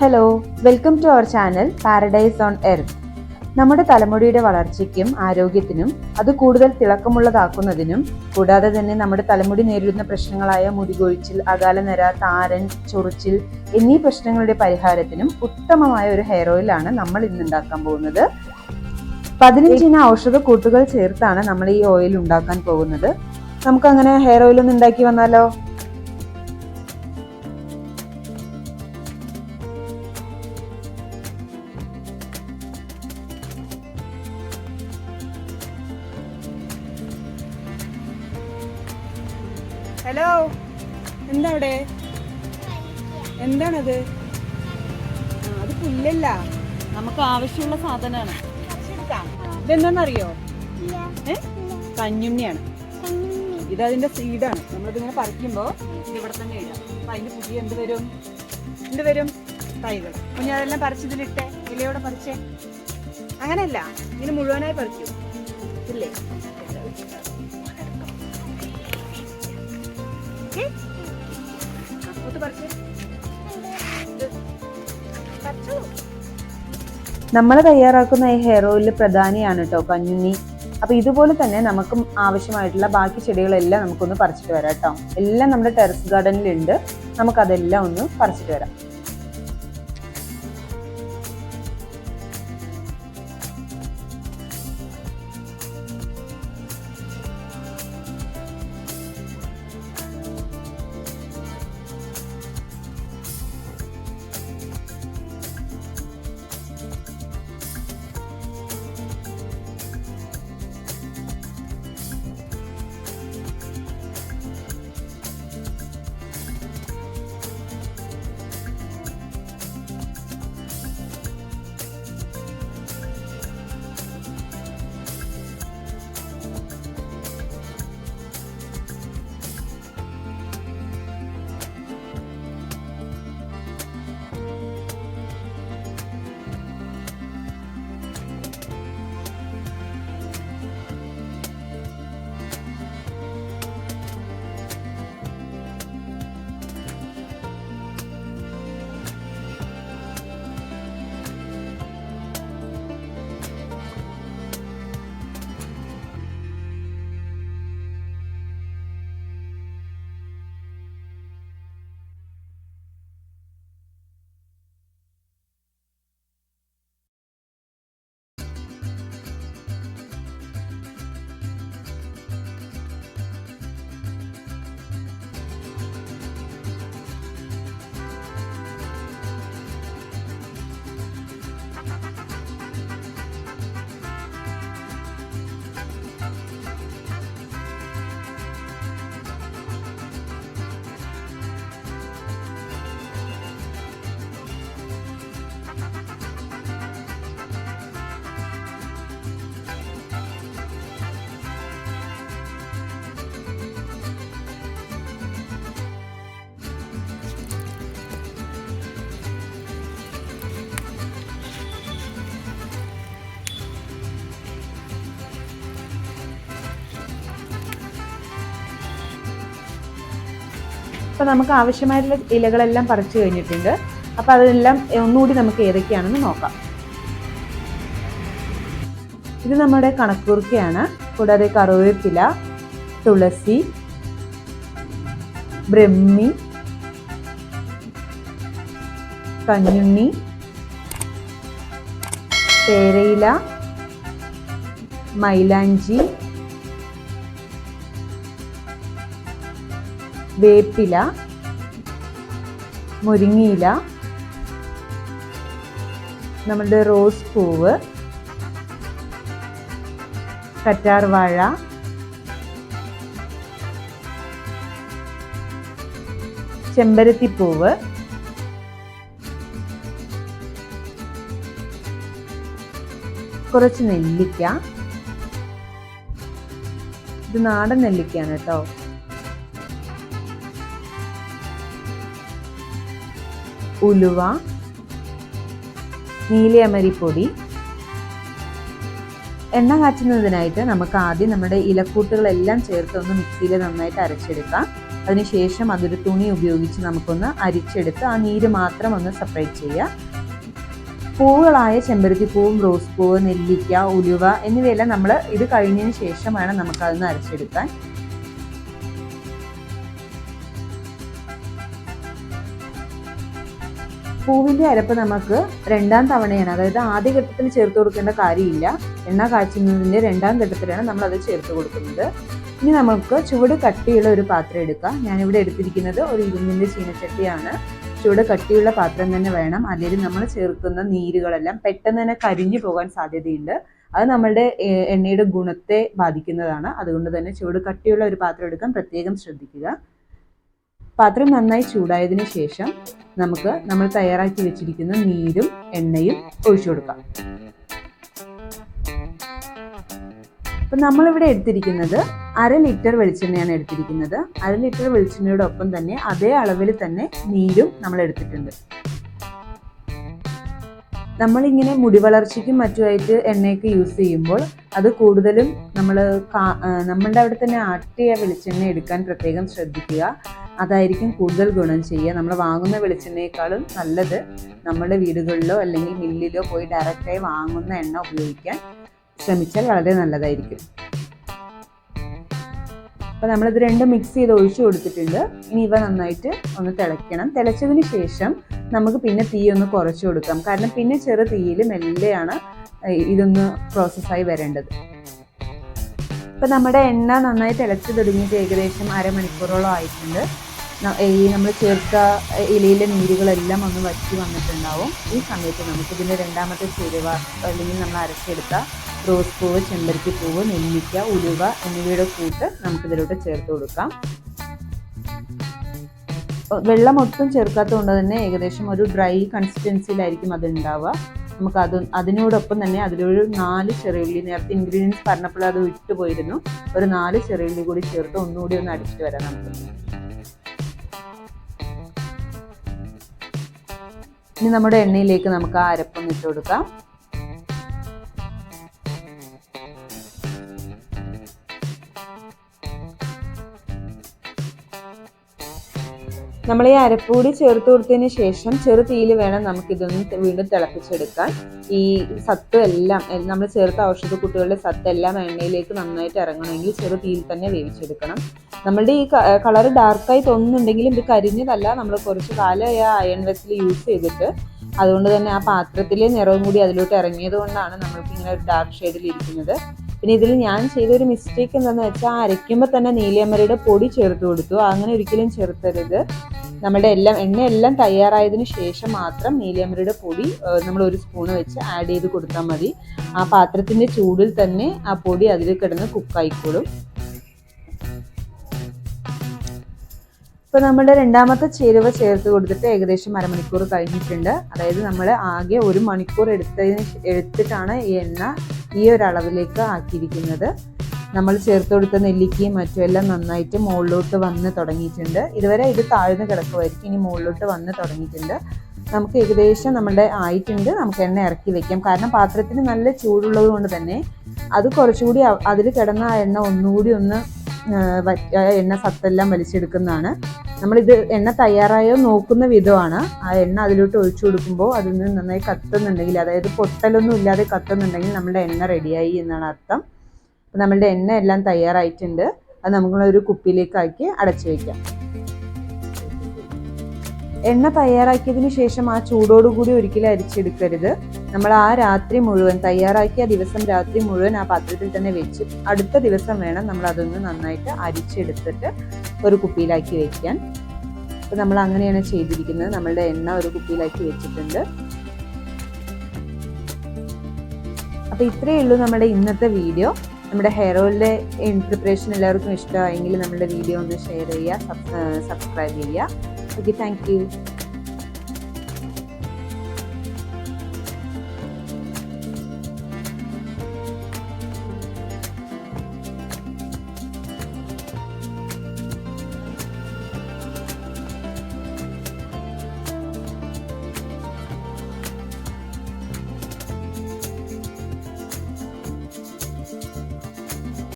Hello welcome to our channel paradise on earth നമ്മുടെ തലമുടിയുടെ വളർച്ചയ്ക്കും ആരോഗ്യത്തിനും അത് കൂടുതൽ തിളക്കമുള്ളതാക്കുന്നതിനും കൂടാതെ തന്നെ നമ്മുടെ തലമുടി നേരിടുന്ന പ്രശ്നങ്ങളായ മുടികൊഴിച്ചിൽ അകാലനര താരൻ ചൊറിച്ചിൽ എന്നീ പ്രശ്നങ്ങളുടെ പരിഹാരത്തിനും ഉത്തമമായ ഒരു ഹെയർ ഓയിലാണ് നമ്മൾ ഇന്ന് ഉണ്ടാക്കാൻ പോകുന്നത്. പതിനഞ്ചിന് ഔഷധ കൂട്ടുകൾ ചേർത്താണ് നമ്മൾ ഈ ഓയിൽ ഉണ്ടാക്കാൻ പോകുന്നത്. നമുക്ക് അങ്ങനെ ഹെയർ ഓയിൽ ഒന്ന് ഉണ്ടാക്കി വന്നാലോ? ഹലോ എന്താ അവിടെ എന്താണത് അത് പുല്ലല്ല. നമുക്ക് ആവശ്യമുള്ള സാധനമാണ്. ഇതെന്താണെന്നറിയോ? ഏ? കഞ്ഞുണ്ണിയാണ്. ഇത് അതിന്റെ സീഡാണ്. നമ്മളിതിങ്ങനെ പറിക്കുമ്പോൾ ഇത് ഇവിടെ തന്നെ ഇടാം. അപ്പൊ അതിന് പുതിയ എന്ത് വരും? എന്ത് വരും? തൈകൾ. അപ്പൊ ഞാൻ അതെല്ലാം പറിച്ചതിലിട്ടെ. ഇലയോടെ പറിച്ചേ. അങ്ങനെയല്ല. ഇതിന് മുഴുവനായി പറിക്കൂ. ഇല്ലേ? നമ്മൾ തയ്യാറാക്കുന്ന ഈ ഹെയർ ഓയിൽ പ്രധാനിയാണ് കേട്ടോ കഞ്ഞുണ്ണി. അപ്പൊ ഇതുപോലെ തന്നെ നമുക്കും ആവശ്യമായിട്ടുള്ള ബാക്കി ചെടികളെല്ലാം നമുക്കൊന്ന് പറിച്ചിട്ട് വരാം കേട്ടോ എല്ലാം നമ്മുടെ ടെറസ് ഗാർഡനിലുണ്ട് നമുക്കതെല്ലാം ഒന്ന് പറിച്ചിട്ട് വരാം. അപ്പൊ നമുക്ക് ആവശ്യമായിട്ടുള്ള ഇലകളെല്ലാം പറിച്ചു കഴിഞ്ഞിട്ടുണ്ട്. അപ്പോൾ അതെല്ലാം ഒന്നുകൂടി നമുക്ക് ഏതൊക്കെയാണെന്ന് നോക്കാം. ഇത് നമ്മുടെ കണക്കുറുക്കയാണ്. കൂടാതെ കറുവേപ്പില തുളസി ബ്രഹ്മി കഞ്ഞുണ്ണി പേരയില മൈലാഞ്ചി വേപ്പില മുരിങ്ങയില നമ്മളുടെ റോസ് പൂവ് കറ്റാർവാഴ ചെമ്പരത്തിപ്പൂവ് കുറച്ച് നെല്ലിക്ക. ഇത് നാടൻ നെല്ലിക്കയാണ് കേട്ടോ. ഉലുവ നീലയമരിപ്പൊടി എണ്ണ കാച്ചുന്നതിനായിട്ട് നമുക്ക് ആദ്യം നമ്മുടെ ഇലക്കൂട്ടുകളെല്ലാം ചേർത്ത് ഒന്ന് മിക്സിയിൽ നന്നായിട്ട് അരച്ചെടുക്കാം. അതിനുശേഷം അതൊരു തുണി ഉപയോഗിച്ച് നമുക്കൊന്ന് അരിച്ചെടുത്ത് ആ നീര് മാത്രം ഒന്ന് സെപ്പറേറ്റ് ചെയ്യുക. പൂവുകളായ ചെമ്പരത്തി പൂവും റോസ് പൂവ് നെല്ലിക്ക ഉലുവ എന്നിവയെല്ലാം നമ്മൾ ഇത് കഴിഞ്ഞതിന് ശേഷമാണ് നമുക്കതൊന്ന് അരച്ചെടുക്കാൻ. പൂവിന്റെ അരപ്പ് നമുക്ക് രണ്ടാം തവണയാണ്. അതായത് ആദ്യ ഘട്ടത്തിൽ ചേർത്ത് കൊടുക്കേണ്ട കാര്യമില്ല. എണ്ണ കാച്ചുന്നതിന്റെ രണ്ടാം ഘട്ടത്തിലാണ് നമ്മൾ അത് ചേർത്ത് കൊടുക്കുന്നത്. ഇനി നമുക്ക് ചുവട് കട്ടിയുള്ള ഒരു പാത്രം എടുക്കാം. ഞാനിവിടെ എടുത്തിരിക്കുന്നത് ഒരു ഇരുമ്പിന്റെ ചീനച്ചട്ടിയാണ്. ചുവട് കട്ടിയുള്ള പാത്രം തന്നെ വേണം. അല്ലെങ്കിൽ നമ്മൾ ചേർക്കുന്ന നീരുകളെല്ലാം പെട്ടെന്ന് തന്നെ കരിഞ്ഞു പോകാൻ സാധ്യതയുണ്ട്. അത് നമ്മളുടെ എണ്ണയുടെ ഗുണത്തെ ബാധിക്കുന്നതാണ്. അതുകൊണ്ട് തന്നെ ചുവട് കട്ടിയുള്ള ഒരു പാത്രം എടുക്കാൻ പ്രത്യേകം ശ്രദ്ധിക്കുക. പാത്രം നന്നായി ചൂടായതിനു ശേഷം നമുക്ക് നമ്മൾ തയ്യാറാക്കി വെച്ചിരിക്കുന്ന നീരും എണ്ണയും ഒഴിച്ചു കൊടുക്കാം. അപ്പം നമ്മളിവിടെ എടുത്തിരിക്കുന്നത് അര ലിറ്റർ വെളിച്ചെണ്ണയാണ് എടുത്തിരിക്കുന്നത്. അര ലിറ്റർ വെളിച്ചെണ്ണയോടൊപ്പം തന്നെ അതേ അളവിൽ തന്നെ നീരും നമ്മൾ എടുത്തിട്ടുണ്ട്. നമ്മളിങ്ങനെ മുടി വളർച്ചയ്ക്കും മറ്റുമായിട്ട് എണ്ണയൊക്കെ യൂസ് ചെയ്യുമ്പോൾ അത് കൂടുതലും നമ്മൾ നമ്മളുടെ അവിടെ തന്നെ ആട്ടിയ വെളിച്ചെണ്ണ എടുക്കാൻ പ്രത്യേകം ശ്രദ്ധിക്കുക. അതായിരിക്കും കൂടുതൽ ഗുണം ചെയ്യുക. നമ്മൾ വാങ്ങുന്ന വെളിച്ചെണ്ണയേക്കാളും നല്ലത് നമ്മുടെ വീടുകളിലോ അല്ലെങ്കിൽ മില്ലിലോ പോയി ഡയറക്റ്റായി വാങ്ങുന്ന എണ്ണ ഉപയോഗിക്കാൻ ശ്രമിച്ചാൽ വളരെ നല്ലതായിരിക്കും. അപ്പോൾ നമ്മളിത് രണ്ടും മിക്സ് ചെയ്ത് ഒഴിച്ചു കൊടുത്തിട്ടുണ്ട്. ഇനി ഇവ നന്നായിട്ട് ഒന്ന് തിളയ്ക്കണം. തിളച്ചതിന് ശേഷം നമുക്ക് പിന്നെ തീ ഒന്ന് കുറച്ച് കൊടുക്കാം. കാരണം പിന്നെ ചെറു തീയിൽ മെല്ലെയാണ് ഇതൊന്ന് പ്രോസസ്സായി വരേണ്ടത്. ഇപ്പം നമ്മുടെ എണ്ണ നന്നായി തിളച്ച് തുടങ്ങിയിട്ട് ഏകദേശം അരമണിക്കൂറോളം ആയിട്ടുണ്ട്. ഈ നമ്മൾ ചേർത്ത ഇലയിലെ നീരുകളെല്ലാം ഒന്ന് വറ്റി വന്നിട്ടുണ്ടാവും. ഈ സമയത്ത് നമുക്ക് ഇതിന്റെ രണ്ടാമത്തെ ചേരുവ അല്ലെങ്കിൽ നമ്മൾ അരച്ചെടുത്ത റോസ് പൂവ് ചെമ്പരത്തി പൂവ് നെല്ലിക്ക ഉലുവ എന്നിവയുടെ കൂട്ട് നമുക്കിതിലോട്ട് ചേർത്ത് കൊടുക്കാം. വെള്ളം ഒട്ടും ചേർക്കാത്തതുകൊണ്ട് തന്നെ ഏകദേശം ഒരു ഡ്രൈ കൺസിസ്റ്റൻസിയിലായിരിക്കും അത് ഉണ്ടാവുക നമുക്ക് അത് അതിനോടൊപ്പം തന്നെ അതിലൊരു നാല് ചെറിയുള്ളി നേരത്തെ ഇൻഗ്രീഡിയൻസ് പറഞ്ഞപ്പോൾ അത് വിട്ടുപോയിരുന്നു. ഒരു നാല് ചെറിയുള്ളി കൂടി ചേർത്ത് ഒന്നുകൂടി ഒന്ന് അടിച്ചിട്ട് വരാം നമുക്ക്. ഇനി നമ്മുടെ എണ്ണയിലേക്ക് നമുക്ക് ആ അരപ്പൊന്ന് ഇട്ട് കൊടുക്കാം. നമ്മൾ ഈ അരപ്പൂടി ചേർത്ത് കൊടുത്തതിന് ശേഷം ചെറു തീയിൽ വേണം നമുക്ക് ഇതൊന്ന് വീണ്ടും തിളപ്പിച്ചെടുക്കാൻ. ഈ സത്ത് എല്ലാം നമ്മൾ ചേർത്ത ഔഷധക്കുട്ടികളുടെ സത്ത് എല്ലാം എണ്ണയിലേക്ക് നന്നായിട്ട് ഇറങ്ങണമെങ്കിൽ ചെറു തീയിൽ തന്നെ വേവിച്ചെടുക്കണം. നമ്മളുടെ ഈ കളർ ഡാർക്കായി തോന്നുന്നുണ്ടെങ്കിലും ഇത് കരിഞ്ഞതല്ല. നമ്മൾ കുറച്ച് കാലം ആ അയൺ വെസിൽ യൂസ് ചെയ്തിട്ട് അതുകൊണ്ട് തന്നെ ആ പാത്രത്തിലെ നിറവും കൂടി അതിലോട്ട് ഇറങ്ങിയത് കൊണ്ടാണ് നമ്മൾക്ക് ഇങ്ങനെ ഒരു ഡാർക്ക് ഷെയ്ഡിൽ ഇരിക്കുന്നത് പിന്നെ ഇതിൽ ഞാൻ ചെയ്തൊരു മിസ്റ്റേക്ക് എന്താണെന്ന് വെച്ചാൽ അരയ്ക്കുമ്പോൾ തന്നെ നീലിയമരയുടെ പൊടി ചേർത്ത് കൊടുത്തു. അങ്ങനെ ഒരിക്കലും ചേർത്തരുത്. നമ്മുടെ എല്ലാം എണ്ണ എല്ലാം തയ്യാറായതിനു ശേഷം മാത്രം നീലിയമരയുടെ പൊടി നമ്മൾ ഒരു സ്പൂൺ വെച്ച് ആഡ് ചെയ്ത് കൊടുത്താൽ മതി. ആ പാത്രത്തിന്റെ ചൂടിൽ തന്നെ ആ പൊടി അതിൽ കിടന്ന് കുക്കായിക്കോളും ഇപ്പൊ നമ്മുടെ രണ്ടാമത്തെ ചേരുവ ചേർത്ത് കൊടുത്തിട്ട് ഏകദേശം അരമണിക്കൂർ കഴിഞ്ഞിട്ടുണ്ട്. അതായത് നമ്മൾ ആകെ ഒരു മണിക്കൂർ എടുത്തതിന് എടുത്തിട്ടാണ് ഈ എണ്ണ ഈ ഒരു അളവിലേക്ക് ആക്കിയിരിക്കുന്നത്. നമ്മൾ ചേർത്ത് കൊടുത്ത നെല്ലിക്കയും മറ്റും എല്ലാം നന്നായിട്ട് മുകളിലോട്ട് വന്ന് തുടങ്ങിയിട്ടുണ്ട്. ഇതുവരെ ഇത് താഴ്ന്ന് കിടക്കുമായിരിക്കും ഇനി മുകളിലോട്ട് വന്ന് തുടങ്ങിയിട്ടുണ്ട്. നമുക്ക് ഏകദേശം നമ്മുടെ ആയിട്ടുണ്ട്. നമുക്ക് എണ്ണ ഇറക്കി വെക്കാം. കാരണം പാത്രത്തിന് നല്ല ചൂടുള്ളത് കൊണ്ട് തന്നെ അത് കുറച്ചുകൂടി അതിൽ കിടന്ന ആ എണ്ണ ഒന്നുകൂടി ഒന്ന് എണ്ണ സത്തെല്ലാം വലിച്ചെടുക്കുന്നതാണ്. നമ്മളിത് എണ്ണ തയ്യാറായോ നോക്കുന്ന വിധമാണ്. ആ എണ്ണ അതിലോട്ട് ഒഴിച്ചു കൊടുക്കുമ്പോൾ അതിൽ നിന്ന് നന്നായി കത്തുന്നുണ്ടെങ്കിൽ അതായത് പൊട്ടലൊന്നും ഇല്ലാതെ കത്തുന്നുണ്ടെങ്കിൽ നമ്മുടെ എണ്ണ റെഡിയായി എന്നാണ് അർത്ഥം. അപ്പം നമ്മളുടെ എണ്ണ എല്ലാം തയ്യാറായിട്ടുണ്ട്. അത് നമ്മളൊരു കുപ്പിയിലേക്കാക്കി അടച്ചു വയ്ക്കാം എണ്ണ തയ്യാറാക്കിയതിന് ശേഷം ആ ചൂടോടുകൂടി ഒരിക്കലും അരിച്ചെടുക്കരുത്. നമ്മൾ ആ രാത്രി മുഴുവൻ തയ്യാറാക്കിയ ദിവസം രാത്രി മുഴുവൻ ആ പാത്രത്തിൽ തന്നെ വെച്ച് അടുത്ത ദിവസം വേണം നമ്മൾ അതൊന്ന് നന്നായിട്ട് അരിച്ചെടുത്തിട്ട് ഒരു കുപ്പിയിലാക്കി വെക്കാൻ. അപ്പോൾ നമ്മൾ അങ്ങനെയാണ് ചെയ്തിരിക്കുന്നത്. നമ്മളുടെ എണ്ണ ഒരു കുപ്പിയിലാക്കി വെച്ചിട്ടുണ്ട്. അപ്പോൾ ഇത്രയേ ഉള്ളൂ നമ്മുടെ ഇന്നത്തെ വീഡിയോ. നമ്മുടെ ഹെയർ ഓയിലിന്റെ പ്രിപ്പറേഷൻ എല്ലാവർക്കും ഇഷ്ടമായെങ്കിൽ നമ്മുടെ വീഡിയോ ഒന്ന് ഷെയർ ചെയ്യുക സബ്സ്ക്രൈബ് ചെയ്യുക. Okay thank